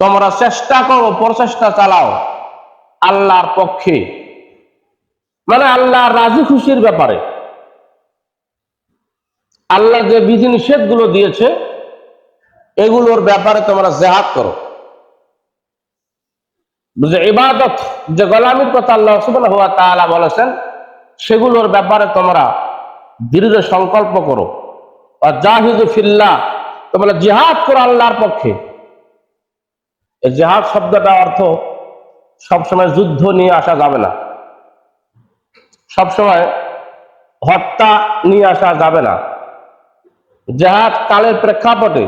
তোমরা চেষ্টা করো, প্রচেষ্টা চালাও আল্লাহর পক্ষে। মানে আল্লাহ রাজি খুশির ব্যাপারে। আল্লাহ যে বিধি নিষেধগুলো দিয়েছে, এগুলোর ব্যাপারে তোমরা জেহাদ করো। যে ইবাদত, যে গোলামির কথা আল্লাহ বলেছেন, সেগুলোর ব্যাপারে তোমরা দৃঢ় সংকল্প করো। জাহিদু ফিল্লাহ। তোমরা জিহাদ করো আল্লাহর পক্ষে। জেহাদ শব্দটা অর্থ সবসময় যুদ্ধ নিয়ে আসা যাবে না। সবসময় হত্যা নিয়ে আসা যাবে না। জেহাদ কালের প্রেক্ষাপটে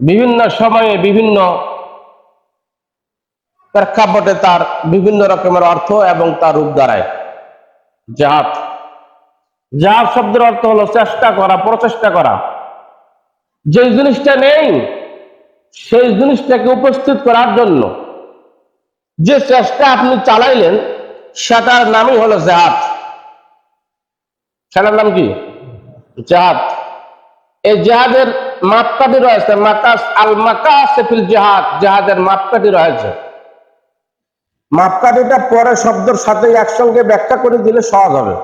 বিভিন্ন সময়ে বিভিন্ন প্রেক্ষাপটে তার বিভিন্ন রকমের অর্থ এবং তার রূপ দাঁড়ায়। জাহাদ জাহাদ শব্দের অর্থ হলো চেষ্টা করা, প্রচেষ্টা করা। যে জিনিসটা নেই, সেই জিনিসটাকে উপস্থিত করার জন্য যে চেষ্টা আপনি চালাইলেন, সেটার নামই হলো জাহাদ সেটার নাম কি? জাহাদ এই জেহাদের মাপকাঠি রয়েছে, মাকাস, আল মাকাস ফিল জেহাদ জেহাদের মাপকাঠি রয়েছে। মাপকাঠিটা পরে শব্দের সাথে একসঙ্গে ব্যাখ্যা করে দিলে সহজ হবে।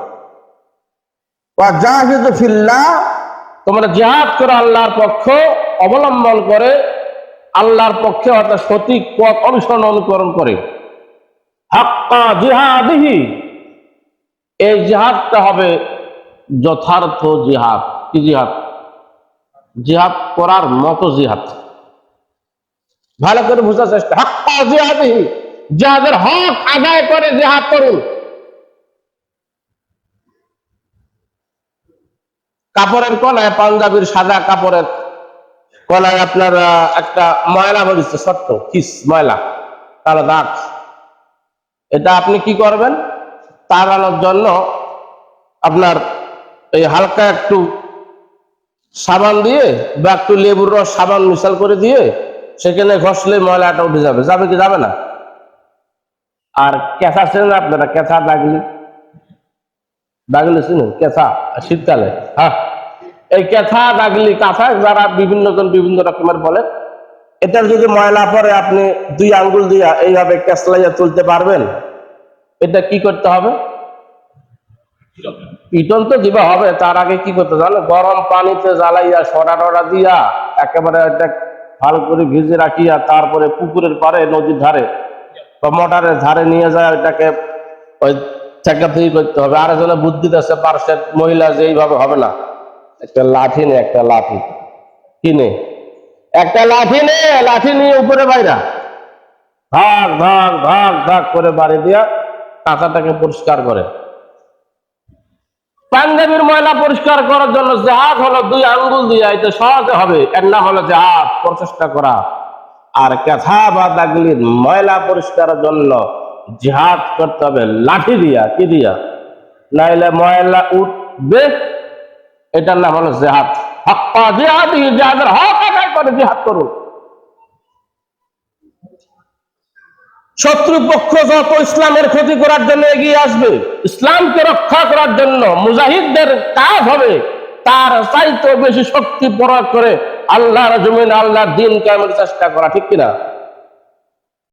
তোমরা জেহাদ করে আল্লাহর পক্ষ অবলম্বন করে আল্লাহর পক্ষে অর্থাৎ সঠিক পথ অনুসরণ অনুকরণ করে। হাক্কা জিহাদিহি, এই জিহাদটা হবে যথার্থ জিহাদ। কি জিহাদ? জিহাদ করার মতো জিহাদ। ভালো করে বোঝার চেষ্টা। হাক্কা জিহাদিহি যাদের হক আদায় করে জিহাদ করুন। কাপড়ের কলায় পাঞ্জাবির সাদা কাপড়ের কলায় আপনার একটা ময়লা বেরিয়েছে ছোট্ট কিস ময়লা, কালো দাগ। এটা আপনি কি করবেন? তাড়ানোর জন্য আপনার এই হালকা একটু সাবান দিয়ে বা একটু লেবুর রস সাবান মিশাল করে দিয়ে সেখানে ঘষলে ময়লাটা উঠে যাবে। যাবে কি যাবে না? আর কেঁচা চেনেন আপনারা? কেঁচা দাগলি। দাগলি চিনেন? কেঁচা শীতকালে। হ্যাঁ। এই কেঁচা দাগলি কাঁথা যারা বিভিন্ন জন বিভিন্ন রকমের বলে। এটার যদি ময়লা পরে আপনি দুই আঙ্গুল দিয়া এইভাবে কেঁচলাইয়া তুলতে পারবেন। এটা কি করতে হবে? পিটন তো দিবা হবে, তার আগে কি করতে জানো, গরম পানিতে জ্বালাইয়া, সরা টরা দিয়া, একেবারে এটা ভালো করে ভিজে রাখিয়া, তারপরে পুকুরের পারে নদীর ধারে বা মোটরের ধারে নিয়ে যায় এটাকে ওই চাকা থেকে করতে হবে। আর একজনে বুদ্ধি দিচ্ছে পার্শ্বের মহিলা যে এইভাবে হবে না। একটা লাঠি নে, একটা লাঠি। কিনে একটা লাঠি নে, লাঠি নিয়ে উপরে বাইরা। ভাগ ভাগ ভাগ ভাগ করে বাড়ি দিয়া কাঁচাটাকে পরিষ্কার করে। পাঞ্জাবির ময়লা পরিষ্কার করার জন্য জাহাজ হলো দুই আঙ্গুল দিয়া, এটা সহজে হবে। এর নাম হলো জাহাজ প্রচেষ্টা করা। আর কেথা বা দাগলির ময়লা পরিষ্কারের জন্য জিহাদ করতে হবে। লাঠি দিয়া, কি দিয়া? নাইলে ময়লা উঠবে এটার নাম হলো জেহাদ। হক্কা জিহাদ যাদের হক আদায় করে জিহাদ করুন। শত্রুপক্ষ যত ইসলামের ক্ষতি করার জন্য এগিয়ে আসবে, ইসলামকে রক্ষা করার জন্য মুজাহিদদের কাজ হবে, তার চাইতে বেশি শক্তি প্রয়োগ করে আল্লাহর জমিন, আল্লাহর দিন কেমন চেষ্টা করা, ঠিক কিনা?